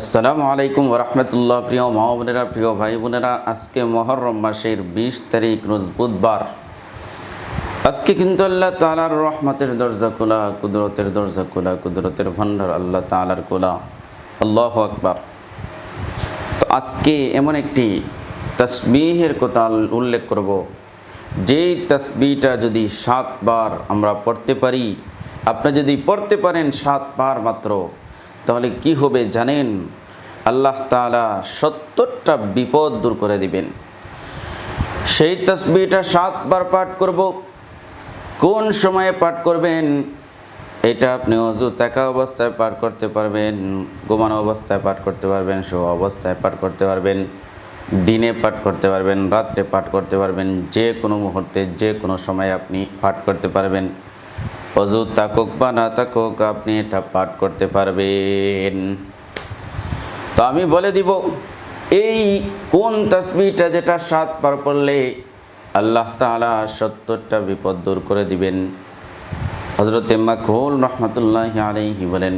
আসসালামু আলাইকুম ওরহমতুল্লাহ, প্রিয় মা বোনেরা, প্রিয় ভাই বোনেরা। আজকে মহরম মাসের বিশ তারিখ, রোজ বুধবার। আজকে কিন্তু আল্লাহ তালার রহমতের দরজা খোলা, কুদরতের দরজা খোলা, কুদরতের ভান্ডার আল্লাহ তালার খোলা। আল্লাহ আকবার। তো আজকে এমন একটি তসবিহের কথা উল্লেখ করব। যেই তসবিটা যদি সাতবার আমরা পড়তে পারি, আপনি যদি পড়তে পারেন সাতবার মাত্র তাহলে কি হবে জানেন? আল্লাহ তাআলা সত্তরটা বিপদ দূর করে দিবেন। সেই তসবিটা সাতবার পাঠ করব। কোন সময়ে পাঠ করবেন? এটা আপনি অজু থাকা অবস্থায় পাঠ করতে পারবেন, ঘুমানো অবস্থায় পাঠ করতে পারবেন শো অবস্থায় পাঠ করতে পারবেন, দিনে পাঠ করতে পারবেন, রাত্রে পাঠ করতে পারবেন, যে কোনো মুহূর্তে, যে কোনো সময়ে আপনি পাঠ করতে পারবেন। অজু থাকুক বা না থাকুক, আপনি এটা পাঠ করতে পারবেন। তো আমি বলে দিব, এই কোন তসবিটা যেটা সাত পার করলে আল্লাহ তাআলা সত্তরটা বিপদ দূর করে দিবেন? হজরত মাখুল রহমতুল্লাহ আলাইহি বলেন,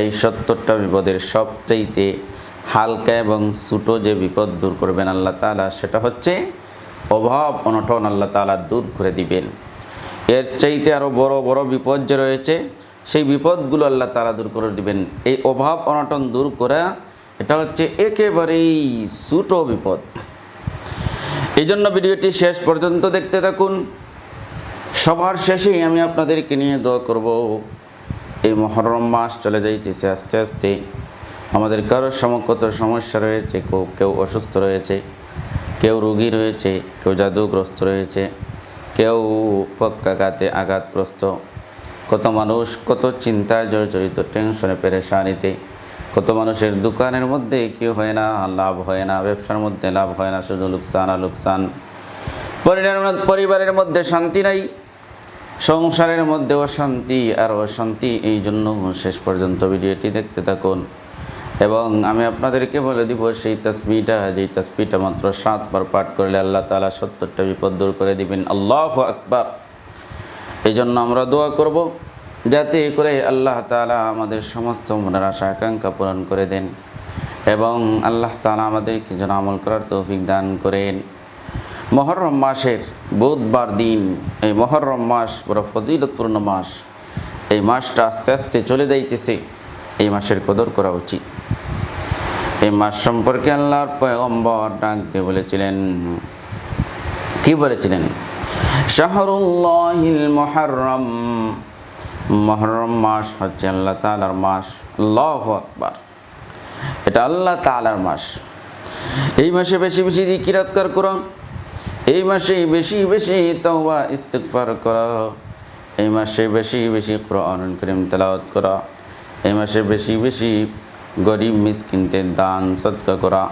এই সত্তরটা বিপদের সবচাইতে হালকা এবং ছোটো যে বিপদ দূর করবেন আল্লাহ তাআলা, সেটা হচ্ছে অভাব, অনটন আল্লাহ তাআলা দূর করে দিবেন। এর চাইতে আরও বড় বড় বিপদ যে রয়েছে, সেই বিপদগুলো আল্লাহ তাআলা দূর করে দিবেন। এই অভাব অনটন দূর করা, এটা হচ্ছে একেবারেই ছোটো বিপদ। এই জন্য ভিডিওটি শেষ পর্যন্ত দেখতে থাকুন। সবার শেষেই আমি আপনাদেরকে নিয়ে দোয়া করব, এই মহরম মাস চলে যাইতেছে আস্তে আস্তে। আমাদের কারোর সমকত সমস্যা রয়েছে, কেউ কেউ অসুস্থ রয়েছে, কেউ রোগী রয়েছে, কেউ জাদুগ্রস্ত রয়েছে। কেউ পক্ষাঘাতে আঘাতগ্রস্ত। কত মানুষ, কত চিন্তায় জড়িত টেনশনে পেরেশানিতে। কত মানুষের দোকানের মধ্যে কি হয় না, লাভ হয় না, ব্যবসার মধ্যে লাভ হয় না, শুধু লোকসান আর লোকসান। পরিবারের মধ্যে শান্তি নাই, সংসারের মধ্যে অশান্তি আর অশান্তি এই জন্য শেষ পর্যন্ত ভিডিওটি দেখতে থাকুন। এবং আমি আপনাদেরকে বলে দিব, সেই তসবিটা যেই তসবিটা মাত্র সাতবার পাঠ করলে আল্লাহ তালা সত্তরটা বিপদ দূর করে দিবেন। আল্লাহ আকবার। এই জন্য আমরা দোয়া করব, যাতে করে আল্লাহ তালা আমাদের সমস্ত মনের আশা, আকাঙ্ক্ষা পূরণ করে দেন এবং আল্লাহ তালা আমাদেরকে যেন আমল করার তৌফিক দান করেন। মহরম মাসের বুধবার দিন, এই মহরম মাস বড় ফজিলতপূর্ণ মাস। এই মাসটা আস্তে আস্তে চলে যাইতেছে। এই মাসের কদর করা উচিত। মাস সম্পর্কে আল্লাহর পয়গম্বর ডাক দিয়ে বলেছিলেন। কি বলেছিলেন? শাহরুল্লাহিল মহরম মহরম মাস হচ্ছে আল্লাহ তালার মাস। আল্লাহ আকবার। এটা আল্লাহ তালার মাস। এই মাসে বেশি বেশি জিকিরাজকার করো। এই মাসে বেশি বেশি তওবা ইস্তেগফার করা। এই মাসে বেশি বেশি কোরআন করিম তেলাওয়াত করা। এই মাসে বেশি বেশি গরিব মিসকিনতে দান সৎকা করা।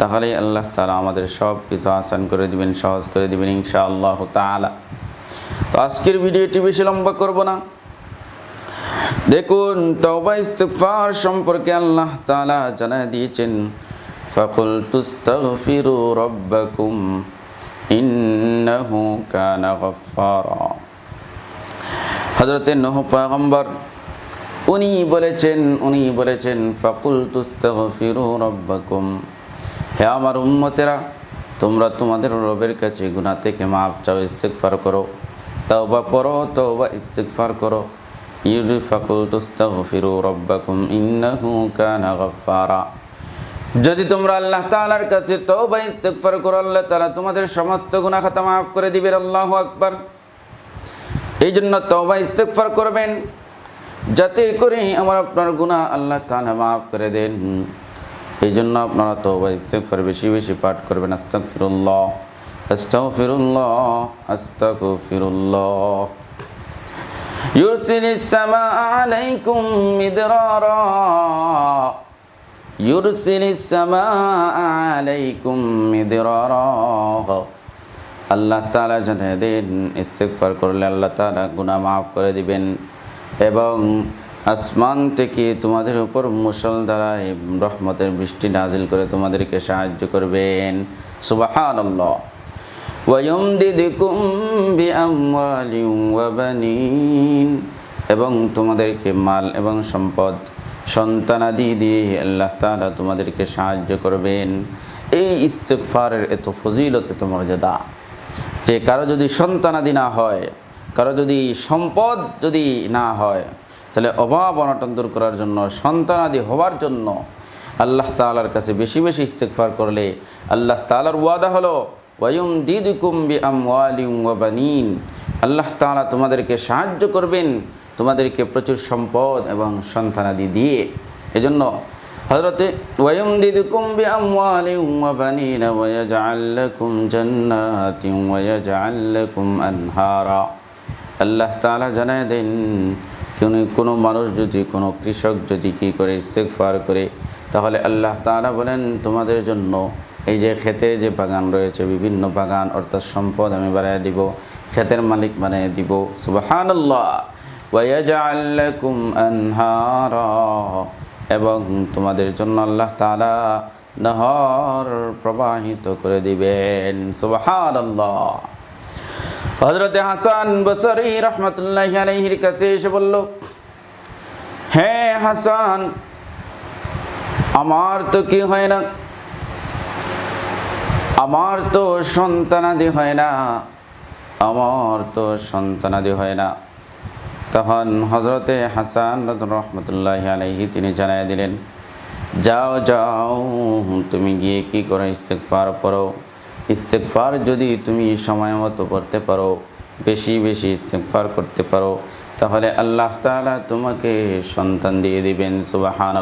তাহলে আল্লাহ তালা আমাদের সব কিছু আসান করে দিবেন, সহজ করে দিবেন ইনশা আল্লাহ তালা তো আজকের ভিডিওটি বেশি লম্বা করব না। দেখুন, তওবা ইস্তেগফার সম্পর্কে আল্লাহ তাআলা জানিয়ে দিয়েছেন ফাকুল তুস্তাগফিরু রাব্বাকুম ইন্নাহু কানা গফফারা। হযরতে নূহ পয়গম্বর উনি বলেছেন উনি বলেছেন ফাকুল তুস্তাগফিরু রাব্বাকুম। হে আমার উম্মতেরা, তোমরা তোমাদের রবের কাছে গুনাহ থেকে মাফ চাও, ইস্তেগফার করো। তওবা পড়ো, তওবা ইস্তেগফার করো। ইউরি ফাকুল তুস্তাগফিরু রাব্বাকুম, ইন্নাহু কানা গফফারা। যদি তোমরা আল্লাহ তাআলার কাছে তওবা, ইস্তেগফার করো, আল্লাহ তাআলা তোমাদের সমস্ত গুনাহ খাতা মাফ করে দিবেন, আল্লাহু আকবার। এই জন্য তওবা, ইস্তেগফার করবেন। যাতে করে আমার আপনার গুনাহ আল্লাহ তাআলা মাফ করে দেন এই জন্য আপনারা তওবা ইস্তেগফার বেশি বেশি পাঠ করবেন আস্তাগফিরুল্লাহ আস্তাগফিরুল্লাহ আস্তাগফিরুল্লাহ يرسل السماء عليكم مدرارا يرسل السماء عليكم مدرارا আল্লাহ তালা জানিয়ে দেন ইস্তেকফার করলে আল্লাহ তালা গুনাহ মাফ করে দিবেন এবং আসমান থেকে তোমাদের উপর মুসল দ্বারায় রহমতের বৃষ্টি নাজিল করে তোমাদেরকে সাহায্য করবেন। সুবাহান এবং তোমাদেরকে মাল এবং সম্পদ সন্তানাদি দিয়ে আল্লাহ তালা তোমাদেরকে সাহায্য করবেন। এই ইস্তেকফারের এত ফজিলত এত মর্যাদা যে কারও যদি সন্তানাদি না হয় কারও যদি সম্পদ যদি না হয়, তাহলে অভাব অনটন দূর করার জন্য সন্তানাদি হওয়ার জন্য আল্লাহ তালার কাছে বেশি বেশি ইস্তেকফার করলে আল্লাহ তালার ওয়াদা হলো ওয়ুম দিদুকুম বি আমওয়ালিম ওয়া বানিন। আল্লাহ তাআলা তোমাদেরকে সাহায্য করবেন, তোমাদেরকে প্রচুর সম্পদ এবং সন্তানাদি দিয়ে। এজন্য হজরতে ওয়ুম দিদুকুম বি আমওয়ালিম ওয়া বানিন ওয়া ইয়াজআল লাকুম জান্নাতিন ওয়া ইয়াজআল লাকুম আনহারা। আল্লাহ তাআলা জানায় দেন কোনো কোনো মানুষ যদি, কোনো কৃষক যদি কী করে ইস্তেকফার করে, তাহলে আল্লাহ তাআলা বলেন, তোমাদের জন্য এই যে ক্ষেতে যে বাগান রয়েছে, বিভিন্ন বাগান, অর্থাৎ সম্পদ আমি বাড়াই দিব, ক্ষেতের মালিক বানিয়ে দিব আনহারা। এবং তোমাদের জন্য আল্লাহ তাআলা নহর প্রবাহিত করে দিবেন সুবাহান্লাহ হজরতে হাসান বসরি রহমতুল্লাহ আলহির কাছে এসে বলল হ্যাঁ হাসান, আমার তো কি হয় না? আমার তো সন্তানাদি হয় না। আমার তো সন্তানাদি হয় না। তখন হজরতে হাসান রহমতুল্লাহ আলহি তিনি জানাই দিলেন, যাও যাও, তুমি গিয়ে কি করো? ইস্তেকফার পড়ো। ইস্তেকফার যদি তুমি সময় মতো করতে পারো, বেশি বেশি ইস্তেকফার করতে পারো, তাহলে আল্লাহ তাআলা তোমাকে সন্তান দিয়ে দিবেন সুবাহান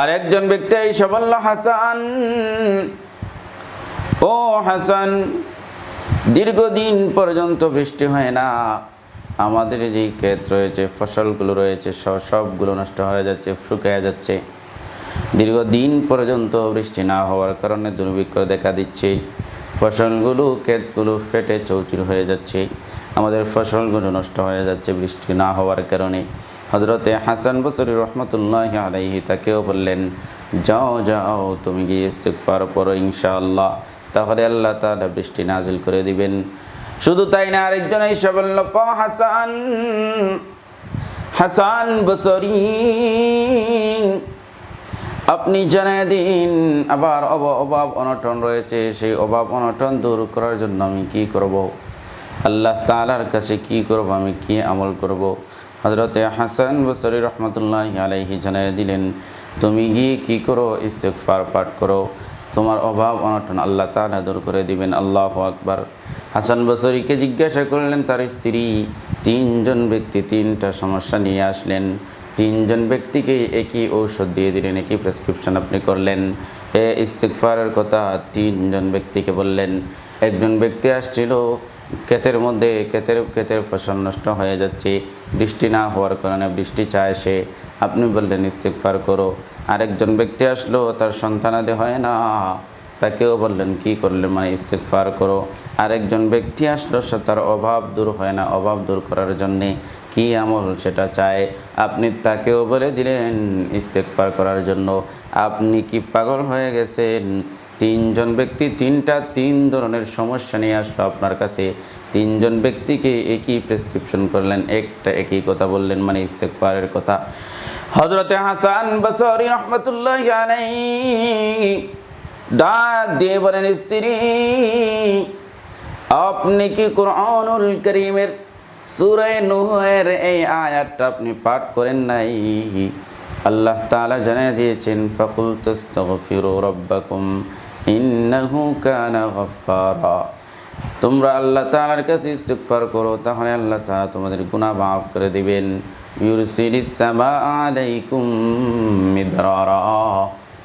আর একজন ব্যক্তি এসে বলল, হাসান, ও হাসান, দীর্ঘদিন পর্যন্ত বৃষ্টি হয় না। আমাদের যেই ক্ষেত রয়েছে, ফসলগুলো রয়েছে সব সবগুলো নষ্ট হয়ে যাচ্ছে, শুকিয়ে যাচ্ছে। দীর্ঘদিন পর্যন্ত বৃষ্টি না হওয়ার কারণে দুর্ভিক্ষ দেখা দিচ্ছে। ফসলগুলো ক্ষেতগুলো ফেটে চৌচির হয়ে যাচ্ছে। আমাদের ফসলগুলো নষ্ট হয়ে যাচ্ছে বৃষ্টি না হওয়ার কারণে। হজরতে হাসান বসরি রহমতুল্লাহ আলাইহি তাকেও বললেন, যাও যাও, তুমি গিয়ে ইস্তেকফার পড়ো ইনশাআল্লাহ। তাহলে আল্লাহ তাআলা বৃষ্টি নাজিল করে দিবেন। শুধু তাই না, আরেকজন এসে বলল প হাসান হাসান বসরি আপনি জানাই দিন, আবার অভাব অনটন রয়েছে। সেই অভাব অনটন দূর করার জন্য আমি কি করব। আল্লাহ তালার কাছে কি করব? আমি কি আমল করব। হজরতে হাসান বসরি রহমতুল্লাহ আলাইহি জানাই দিলেন, তুমি গিয়ে কি করো? ইস্তেকফার পাঠ করো। তোমার অভাব অনটন আল্লাহ তালা দূর করে দিবেন। আল্লাহ আকবার। হাসান বসরিকে জিজ্ঞাসা করলেন, তার স্ত্রী তিনজন ব্যক্তি তিনটা সমস্যা নিয়ে আসলেন? তিনজন ব্যক্তিকে একই ঔষধ দিয়ে দিলেন, একই প্রেসক্রিপশন আপনি করলেন। এ ইস্তিকফারের কথা তিনজন ব্যক্তিকে বললেন। একজন ব্যক্তি আসছিল, ক্ষেতের মধ্যে ক্ষেতের ক্ষেতের ফসল নষ্ট হয়ে যাচ্ছে, বৃষ্টি না হওয়ার কারণে বৃষ্টি চায় সে। আপনি বললেন ইস্তিকফার করো। আরেকজন ব্যক্তি আসলো, তার সন্তানাদি হয় না। তাকেও বললেন, কি করলেন মানে ইস্তেকফার করো? আরেকজন ব্যক্তি আসলো, সে তার অভাব দূর হয় না। অভাব দূর করার জন্যে কি আমল সেটা চায়? আপনি তাকেও বলে দিলেন ইস্তেকফার করার জন্য। আপনি কি পাগল হয়ে গেছেন? তিনজন ব্যক্তি তিনটা তিন ধরনের সমস্যা নিয়ে আসলো আপনার কাছে। তিনজন ব্যক্তিকে একই প্রেসক্রিপশন করলেন, একটা একই কথা বললেন মানে ইস্তেকফারের কথা। হজরতে হাসান বসরি রহমতুল্লাহ ডাক দিয়ে বলেন, স্ত্রী, আপনি কি কোরআনুল করিমের সুরে নুহের এই আয়াতটা আপনি পাঠ করেন নাই? আল্লাহ তালা জানিয়ে দিয়েছেন, ফাকুল তাস্তাগফিরু রাব্বাকুম, ইন্নাহু কানা গফফারা। তোমরা আল্লাহ তাআলার কাছে ইস্তিগফার করো, তাহলে আল্লাহ তাআলা তোমাদের গুনাহ মাফ করে দিবেন। ইউরসিলিস সামা আলাইকুম মিদরারা।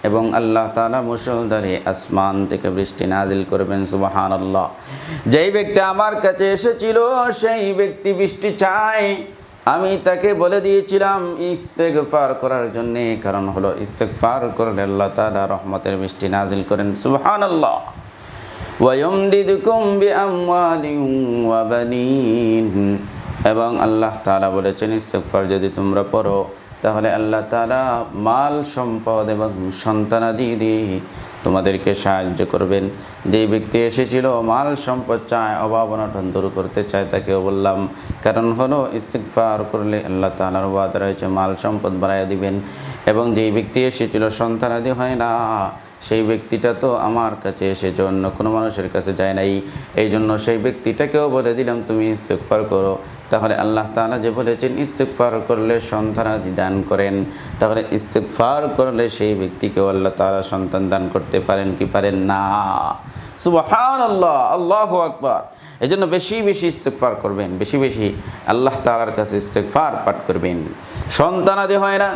এবং আল্লাহ তালা মুসলধারে আসমান থেকে বৃষ্টি নাজিল করবেন সুবাহান আল্লাহ যেই ব্যক্তি আমার কাছে এসেছিল, সেই ব্যক্তি বৃষ্টি চায়। আমি তাকে বলে দিয়েছিলাম ইস্তেকফার করার জন্যে। কারণ হলো ইস্তেকফার করলে আল্লাহ তালা রহমতের বৃষ্টি নাজিল করেন সুবাহান আল্লাহ ওয়া এবং আল্লাহ তাআলা বলেছেন, ইস্তেগফার যদি তোমরা পড়ো তাহলে আল্লাহ তালা মাল, সম্পদ এবং সন্তানাদি দিয়ে তোমাদেরকে সাহায্য করবেন। যে ব্যক্তি এসেছিল, মাল, সম্পদ চায়, অভাব অনটন দূর করতে চায়, তাকেও বললাম, কারণ হলো ইস্তিকফার করলে আল্লাহ তালার ওয়াদা রয়েছে, মাল, সম্পদ বাড়াইয়া দিবেন। এবং যেই ব্যক্তি এসেছিল সন্তানাদি হয় না সেই ব্যক্তিটা তো আমার কাছে এসেছে অন্য কোনো মানুষের কাছে যায় নাই। এই জন্য সেই ব্যক্তিটাকেও বলে দিলাম, তুমি ইস্তেকফার করো। তাহলে আল্লাহ তাআলা যে বলেছেন ইস্তেকফার করলে সন্তানাদি দান করেন। তাহলে ইস্তেকফার করলে সেই ব্যক্তিকেও আল্লাহ তাআলা সন্তান দান করতে পারেন কি পারেন না? সুবাহান আল্লাহ আল্লাহ আকবার। এই জন্য বেশি বেশি ইস্তেকফার করবেন, বেশি বেশি আল্লাহ তাআলার কাছে ইস্তেকফার পাঠ করবেন। সন্তানাদি হয় না।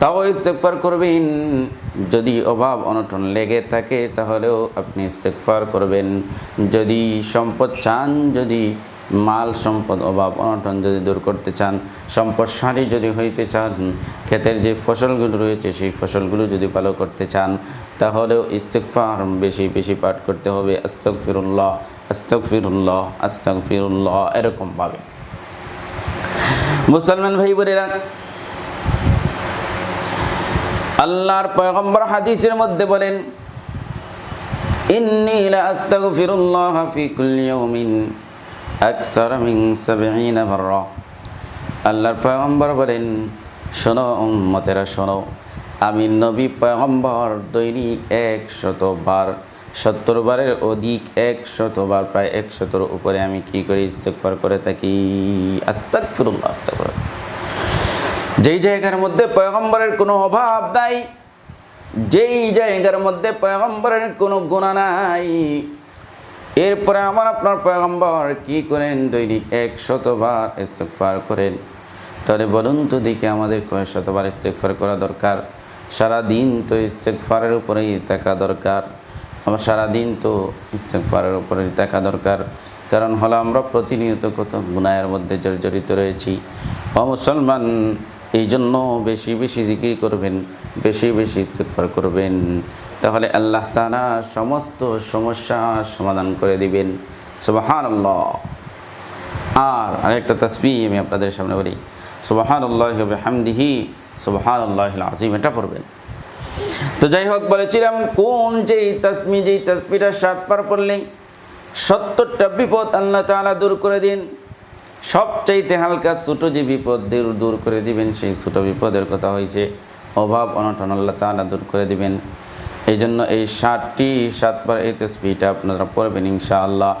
তাও ইস্তেকফার করবেন। যদি অভাব অনটন লেগে থাকে, তাহলেও আপনি ইস্তেকফার করবেন। যদি সম্পদ চান, যদি মাল সম্পদ অভাব অনটন যদি দূর করতে চান সম্পদশালী যদি হইতে চান, ক্ষেতের যে ফসলগুলো রয়েছে, সেই ফসলগুলো যদি ভালো করতে চান, তাহলেও ইস্তেকফার বেশি বেশি পাঠ করতে হবে। আস্তক ফিরুল্লাহ আস্তক ফিরুল্লাহ আস্তক ফিরুল্লাহ এরকমভাবে মুসলমান ভাই বোনেরা আল্লাহর পয়গম্বর হাদিসের মধ্যে বলেন, ইন্নী লা ফি কুল্লি ইয়াউমিন আকসার মিন 70 মাররা। আল্লাহর পয়গম্বর বলেন, শোনো উম্মতেরা, শোনো, আমি নবী পয়গম্বর দৈনিক এক শতবার সত্তর বারের অধিক এক শতবার প্রায় এক শতর উপরে আমি কি করি ইস্তেগফার করে থাকি? আস্তাগফিরুল্লাহ আস্তাগফিরুল্লাহ। যেই জায়গার মধ্যে পয়গম্বরের কোনো অভাব নাই, যেই জায়গার মধ্যে পয়গম্বরের কোনো গুণা নাই, এরপরে আমার আপনার পয়গম্বর কি করেন? দৈনিক এক শতবার ইস্তেকফার করেন। তাহলে বলুন তো দেখি আমাদের কয় শতবার ইস্তেকফার করা দরকার। সারাদিন তো ইস্তেকফারের উপরেই থাকা দরকার। আমার সারাদিন তো ইস্তেকফারের উপরেই থাকা দরকার। কারণ হলো আমরা প্রতিনিয়ত কত গুনায়ের মধ্যে জর্জরিত রয়েছি। ও মুসলমান এই জন্য বেশি বেশি জিকির করবেন, বেশি বেশি ইস্তেকবার করবেন। তাহলে আল্লাহ তালা সমস্ত সমস্যা সমাধান করে দিবেন। সুবাহান আল্লাহ আর আরেকটা তসবি আমি আপনাদের সামনে বলি। সুবাহান আল্লাহ হামদিহি সুবাহান আল্লাহ আজিম এটা পড়বেন। তো যাই হোক, বলেছিলাম, কোন যেই তসমি যেই তসবিটা সাতবার পড়লেই সত্তরটা বিপদ আল্লাহ তালা দূর করে দিন। সবচাইতে হালকা ছোটো যে বিপদ দূর করে দিবেন, সেই ছোটো বিপদের কথা হয়েছে অভাব, অনটন, আল্লাহ তালা দূর করে দিবেন। এই জন্য এই ষাটটি সাতবার এই তসবিটা আপনারা পড়বেন ইনশাআল্লাহ।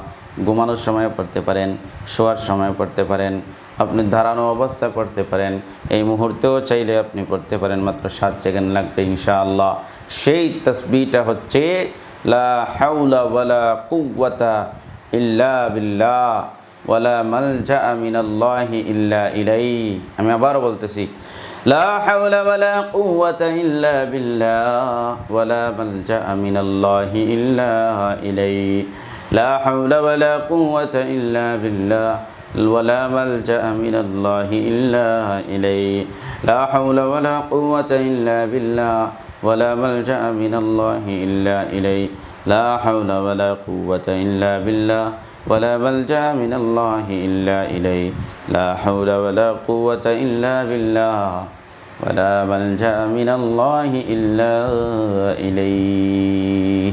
ঘুমানোর সময় পড়তে পারেন, শোয়ার সময় পড়তে পারেন, আপনি দাঁড়ানো অবস্থায় পড়তে পারেন, এই মুহূর্তেও চাইলে আপনি পড়তে পারেন, মাত্র সাত সেকেন্ড লাগবে ইনশাআল্লাহ। সেই তসবিটা হচ্ছে, লা হাউলা ওয়ালা কুওয়াতা ইল্লা বিল্লাহ। ওয়ালা মালজা মিনাল্লাহি ইল্লা ইলাই আমি আবারও বলতেছি لا حول ولا قوة إلا بالله ولا ملجأ من الله إلا إليه لا حول ولا قوة إلا بالله ولا ملجأ من الله إلا إليه لا حول ولا قوة إلا بالله ولا ملجأ من الله إلا إليه لا حول ولا قوة إلا بالله ولا ملجأ من الله إلا إليه. لا حول ولا قوة إلا بالله. ولا ملجأ من الله إلا إليه.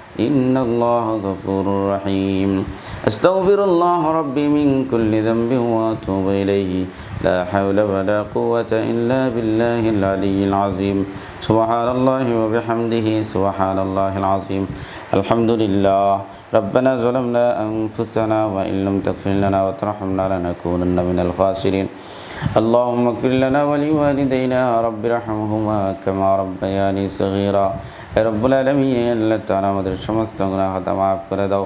إن الله غفور رحيم. أستغفر الله ربي من كل ذنب وأتوب إليه. لا حول ولا قوة إلا بالله العلي العظيم. سبحان الله وبحمده سبحان الله العظيم. الحمد لله. ربنا ظلمنا أنفسنا وإن لم تغفر لنا وترحمنا لنكونن من الخاسرين. اللهم اغفر لنا ولوالدينا رب ارحمهما كما ربياني صغيرا. রব্বুল আলমিন, আল্লাহ তালা আমাদের সমস্ত গুণা খাতা মাফ করে দাও।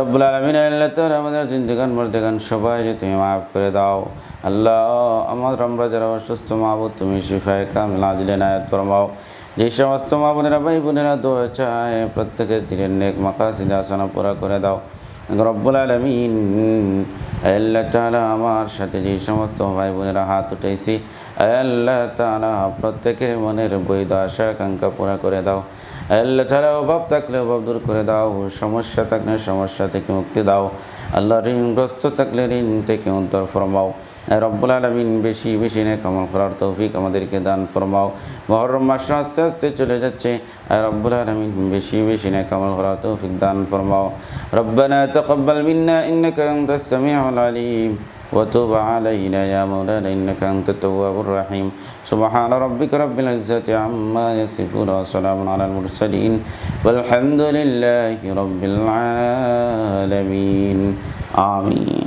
রব্বুল আলমিন, আল্লাহ তালা আমাদের জিন্দগান সবাই তুমি মাফ করে দাও। আল্লাহ, আমার আমরা যারা অসুস্থ মাহবুদ তুমি শিফায় কাম লাজলে নায়ত ফরমাও। যে সমস্ত মা বোনেরা, ভাই বোনেরা দোয়া চায়, প্রত্যেকের দিনের নেক মাকা আসানা পুরা করে দাও। রব্বুল আলমিন। আল্লাহ তালা আমার সাথে যে সমস্ত ভাই বোনেরা হাত উঠেছি আল্লাহ তালা প্রত্যেকের মনের বৈধ আশা আকাঙ্ক্ষা পুরা করে দাও। আল্লাহ তালা অভাব থাকলে অভাব দূর করে দাও সমস্যা থাকলে সমস্যা থেকে মুক্তি দাও। আল্লাহ ঋণগ্রস্ত থাকলে ঋণ থেকে উত্তর ফরমাও। রব্বুল আলমিন বেশি বেশি নে কামাল করার তৌফিক আমাদেরকে দান ফরমাও। মহরম মাস আস্তে আস্তে চলে যাচ্ছে, রব্বুল আলমিন বেশি বেশি নে কামল করার তৌফিক দান ফরমাও। রব্বানা তকব্বাল মিন্না ইন্নাকা আনতাস সামিউল আলিম। وتب علينا يا مولانا إنك أنت التواب الرحيم. سبحان ربك رب العزة عما يصفون وسلام على المرسلين. والحمد لله رب العالمين. آمين.